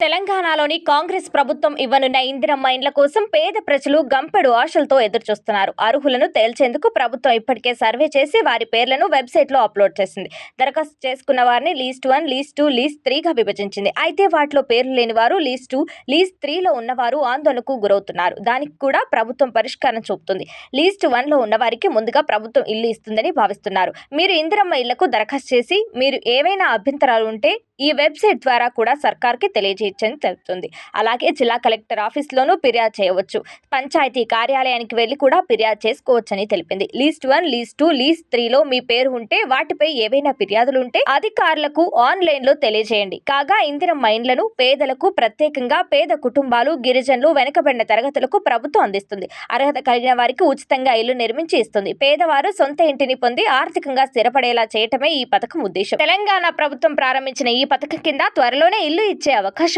తెలంగాణలోని కాంగ్రెస్ ప్రభుత్వం ఇవ్వనున్న ఇందిరమ్మ ఇండ్ల కోసం పేద ప్రజలు గంపెడు ఆశలతో ఎదురుచూస్తున్నారు. అర్హులను తేల్చేందుకు ప్రభుత్వం ఇప్పటికే సర్వే చేసి వారి పేర్లను వెబ్సైట్లో అప్లోడ్ చేసింది. దరఖాస్తు చేసుకున్న వారిని list one list two list త్రీగా విభజించింది. అయితే వాటిలో పేర్లు లేని వారు లీస్ట్ టూ లీస్ట్ త్రీలో ఉన్నవారు ఆందోళనకు గురవుతున్నారు. దానికి కూడా ప్రభుత్వం పరిష్కారం చూపుతుంది. లీస్ట్ వన్లో ఉన్నవారికి ముందుగా ప్రభుత్వం ఇల్లు ఇస్తుందని భావిస్తున్నారు. మీరు ఇందిరమ్మ ఇళ్ళకు దరఖాస్తు చేసి మీరు ఏవైనా అభ్యంతరాలు ఉంటే ఈ వెబ్సైట్ ద్వారా కూడా సర్కార్కి తెలియజేయచ్చని తెలుపుతుంది అలాగే జిల్లా కలెక్టర్ ఆఫీస్లోనూ ఫిర్యాదు చేయవచ్చు. పంచాయతీ కార్యాలయానికి వెళ్ళి కూడా ఫిర్యాదు చేసుకోవచ్చని తెలిపింది. List one list two list త్రీలో మీ పేరు ఉంటే వాటిపై ఏవైనా ఫిర్యాదులు ఉంటే అధికారులకు ఆన్లైన్లో తెలియజేయండి. కాగా ఇందిరమ్మ మైండ్లను పేదలకు ప్రత్యేకంగా పేద కుటుంబాలు గిరిజనులు వెనుకబడిన తరగతులకు ప్రభుత్వం అందిస్తుంది. అర్హత కలిగిన వారికి ఉచితంగా ఇల్లు నిర్మించి ఇస్తుంది. పేదవారు సొంత ఇంటిని పొంది ఆర్థికంగా స్థిరపడేలా చేయటమే ఈ పథకం ఉద్దేశం. తెలంగాణ ప్రభుత్వం ప్రారంభించిన ఈ పథకం కింద త్వరలోనే ఇల్లు ఇచ్చే అవకాశం